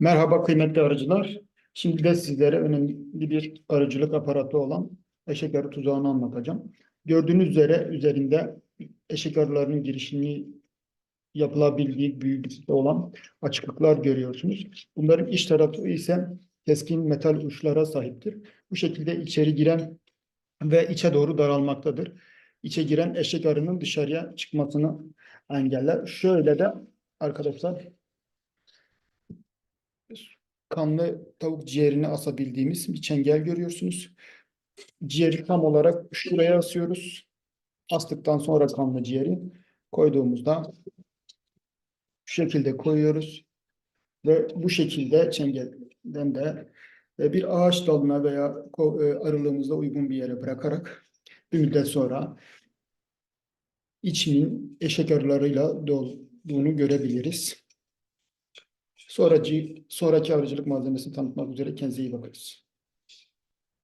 Merhaba kıymetli arıcılar. Şimdi de sizlere önemli bir arıcılık aparatı olan eşek arı tuzağını anlatacağım. Gördüğünüz üzere üzerinde eşek arılarının girişini yapılabildiği büyüklükte olan açıklıklar görüyorsunuz. Bunların iç tarafı ise keskin metal uçlara sahiptir. Bu şekilde içeri giren ve içe doğru daralmaktadır. İçe giren eşek arının dışarıya çıkmasını engeller. Şöyle de arkadaşlar kanlı tavuk ciğerini asabildiğimiz bir çengel görüyorsunuz. Ciğeri tam olarak şuraya asıyoruz. Astıktan sonra kanlı ciğeri koyduğumuzda bu şekilde koyuyoruz. Ve bu şekilde çengelden de e, bir ağaç dalına veya e, arılığımızda uygun bir yere bırakarak bir müddet sonra içinin eşek arılarıyla dolduğunu görebiliriz. Sonraki, sonraki arıcılık malzemesini tanıtmak üzere kendinize iyi bakınız.